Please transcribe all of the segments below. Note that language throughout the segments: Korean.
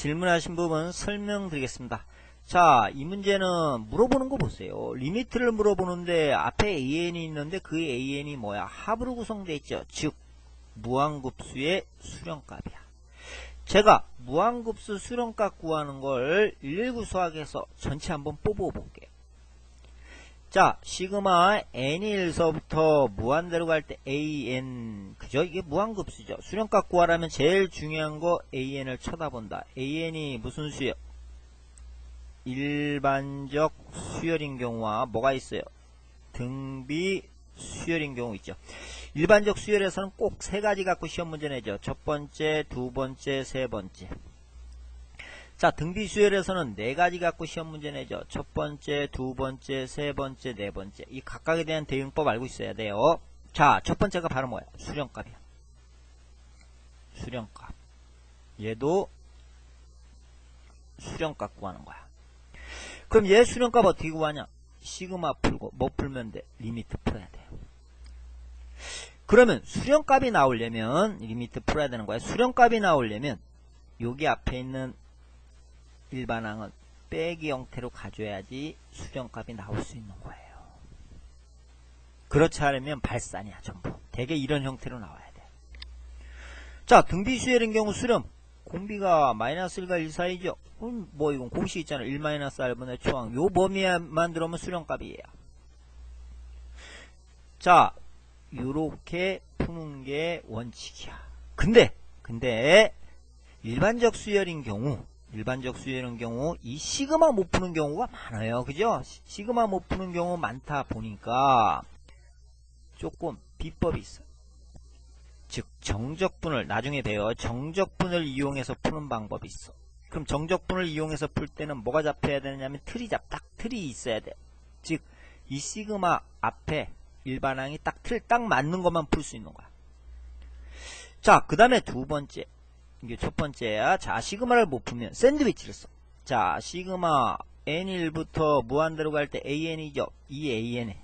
질문하신 부분 설명드리겠습니다. 자, 이 문제는 물어보는 거 보세요. 리미트를 물어보는데 앞에 AN이 있는데 그 AN이 뭐야? 합으로 구성되어 있죠. 즉, 무한급수의 수령값이야. 제가 무한급수 수령값 구하는 걸 119 수학에서 전체 한번 뽑아볼게요. 자, 시그마 n일서부터 무한대로 갈 때 an 그죠? 이게 무한급수죠. 수령값 구하라면 제일 중요한 거 an을 쳐다본다. an이 무슨 수요? 일반적 수열인 경우와 뭐가 있어요? 등비 수열인 경우 있죠. 일반적 수열에서는 꼭 세 가지 갖고 시험 문제 내죠. 첫 번째, 두 번째, 세 번째. 자, 등비 수열에서는 네 가지 갖고 시험 문제 내죠. 첫 번째, 두 번째, 세 번째, 네 번째. 이 각각에 대한 대응법 알고 있어야 돼요. 자, 첫 번째가 바로 뭐야? 수령값이야. 수령값. 얘도 수령값 구하는 거야. 그럼 얘 수령값 어떻게 구하냐? 시그마 풀고 뭐 풀면 돼? 리미트 풀어야 돼요. 그러면 수령값이 나오려면 리미트 풀어야 되는 거야. 수령값이 나오려면 여기 앞에 있는 일반항은 빼기 형태로 가져야지 수령값이 나올 수 있는 거예요. 그렇지 않으면 발산이야 전부. 대개 이런 형태로 나와야 돼. 자 등비수열인 경우 수렴 공비가 마이너스 1과 1 사이죠. 음, 뭐 이건 공식 있잖아. 1 마이너스 R분의 초항. 요 범위만 들어오면 수령값이에요. 자 요렇게 푸는 게 원칙이야. 근데 근데 일반적 수열인 경우 일반적 수열인 경우 이 시그마 못 푸는 경우가 많아요. 그죠? 시그마 못 푸는 경우 많다 보니까 조금 비법이 있어. 즉 정적분을 나중에 배워 정적분을 이용해서 푸는 방법이 있어. 그럼 정적분을 이용해서 풀 때는 뭐가 잡혀야 되냐면 틀이 잡, 딱 틀이 있어야 돼. 즉 이 시그마 앞에 일반항이 딱 틀 딱 맞는 것만 풀 수 있는 거야. 자, 그 다음에 두 번째. 이게 첫 번째야. 자, 시그마를 못 풀면 샌드위치를 써. 자, 시그마 n1부터 무한대로 갈 때 an이죠. 이 an의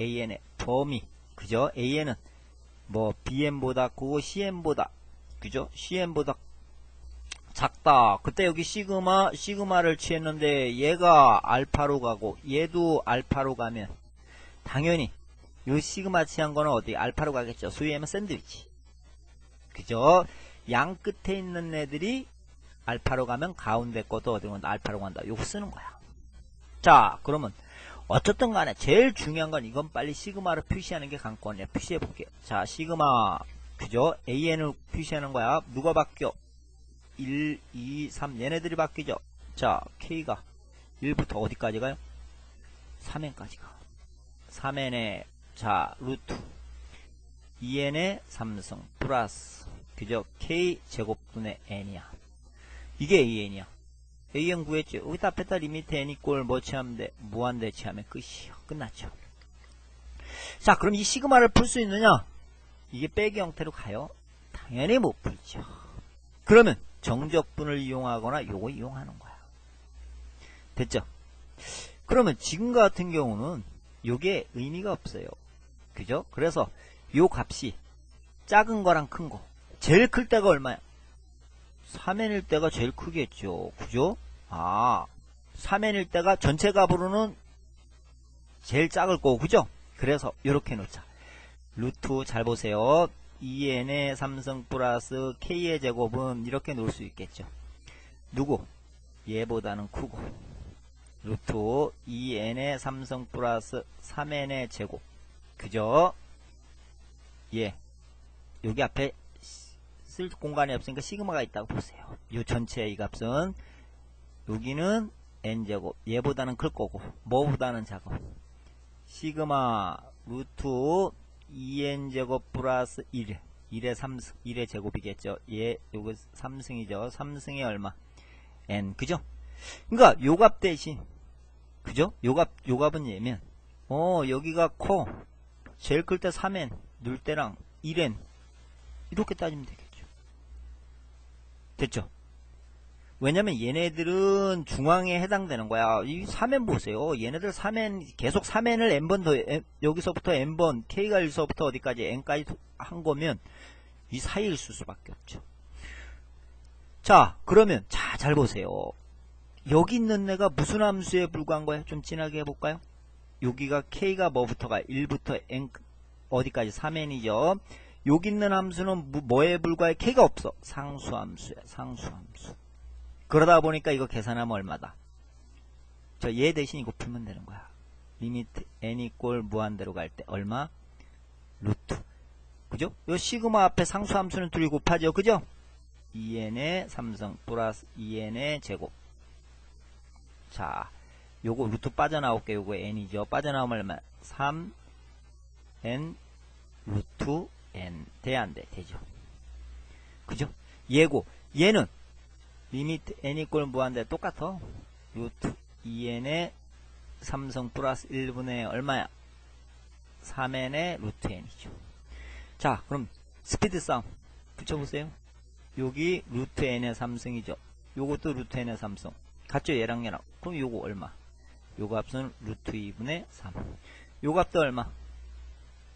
an의 범위. 그죠? an은 뭐 bm보다 크고 cm보다 그죠? cm보다 작다. 그때 여기 시그마 시그마를 취했는데 얘가 알파로 가고 얘도 알파로 가면 당연히 요 시그마 취한 거는 어디 알파로 가겠죠. 소위 하면 샌드위치. 그죠? 양 끝에 있는 애들이 알파로 가면 가운데 것도 어디 간다 알파로 간다. 요거 쓰는 거야. 자, 그러면 어쨌든 간에 제일 중요한 건 이건 빨리 시그마를 표시하는 게 관건이야. 표시해 볼게요. 자, 시그마 그죠? AN을 표시하는 거야. 누가 바뀌어? 1, 2, 3 얘네들이 바뀌죠. 자, K가 1부터 어디까지 가요? 3n까지 가. 3n에 자, 루트 2n의 삼성 플러스 그죠? K 제곱분의 N이야. 이게 AN이야. AN 구했죠. 여기다 앞에다 리미트 N 이꼴 뭐 취하면 돼? 무한 대 취하면 끝이요. 끝났죠. 자, 그럼 이 시그마를 풀 수 있느냐? 이게 빼기 형태로 가요? 당연히 못 풀죠. 그러면 정적분을 이용하거나 요거 이용하는 거야. 됐죠? 그러면 지금 같은 경우는 요게 의미가 없어요. 그죠? 그래서 요 값이 작은 거랑 큰 거. 제일 클 때가 얼마야? 3n일 때가 제일 크겠죠. 그죠? 아, 3n일 때가 전체 값으로는 제일 작을 거고, 그죠? 그래서 이렇게 놓자. 루트 잘 보세요. 2n의 삼성 플러스 k의 제곱은 이렇게 놓을 수 있겠죠. 누구? 얘보다는 크고. 루트 2n의 삼성 플러스 3n의 제곱. 그죠? 예. 여기 앞에 쓸 공간이 없으니까 시그마가 있다고 보세요. 이 전체의 이 값은 여기는 n제곱 얘보다는 클 거고 뭐보다는 작아 시그마 루트 2n제곱 플러스 1 1의 3승 1의 제곱이겠죠. 얘 요거 3승이죠. 3승이 얼마? n 그죠? 그러니까 요 값 대신 그죠? 요값 요 값은 얘면 어 여기가 커 제일 클 때 3n 눌 때랑 1n 이렇게 따지면 되겠죠. 됐죠? 왜냐면 얘네들은 중앙에 해당되는 거야. 이 3n 보세요. 얘네들 3n 계속 3n을 n번 더 n, 여기서부터 n번 k가 1서부터 어디까지 n까지 한 거면 이 사이일 수밖에 없죠. 자 그러면 자 잘 보세요. 여기 있는 애가 무슨 함수에 불과한 거예요? 좀 진하게 해볼까요? 여기가 K가 뭐부터가 1부터 N 어디까지 3N이죠. 여기 있는 함수는 뭐- 뭐에 불과해? K가 없어. 상수함수야. 상수함수. 그러다 보니까 이거 계산하면 얼마다? 저 얘 대신 이거 풀면 되는 거야. 리미트 n 이꼴 무한대로 갈 때 얼마? 루트. 그죠? 요 시그마 앞에 상수함수는 둘이 곱하죠. 그죠? 2n의 삼성 플러스 2n의 제곱. 자, 요거 루트 빠져나올게. 요거 n이죠. 빠져나오면 얼마? 3 n 루트 n. 돼, 안 돼? 되죠. 그죠? 얘고, 얘는 리미트 n 이꼴 무한대 똑같아. 루트 2n의 삼성 플러스 1분의 얼마야? 3n의 루트 n이죠. 자, 그럼 스피드 싸움 붙여보세요. 여기 루트 n의 삼성이죠. 요것도 루트 n의 삼성. 같죠? 얘랑 얘랑. 그럼 요거 얼마? 요 값은 루트 2분의 3. 요 값도 얼마?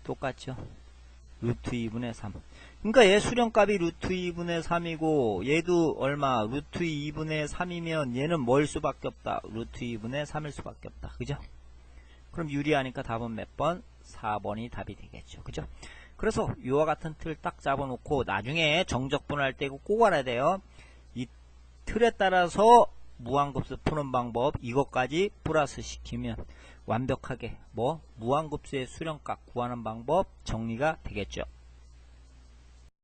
똑같죠? 루트 2분의 3. 그러니까 얘 수령값이 루트 2분의 3이고 얘도 얼마? 루트 2분의 3이면 얘는 뭘 수밖에 없다? 루트 2분의 3일 수밖에 없다. 그죠? 그럼 유리하니까 답은 몇 번? 4번이 답이 되겠죠. 그죠? 그래서 이와 같은 틀 딱 잡아놓고 나중에 정적분할 때 꼭 알아야 돼요. 이 틀에 따라서 무한급수 푸는 방법 이것까지 플러스 시키면 완벽하게 뭐 무한급수의 수령값 구하는 방법 정리가 되겠죠.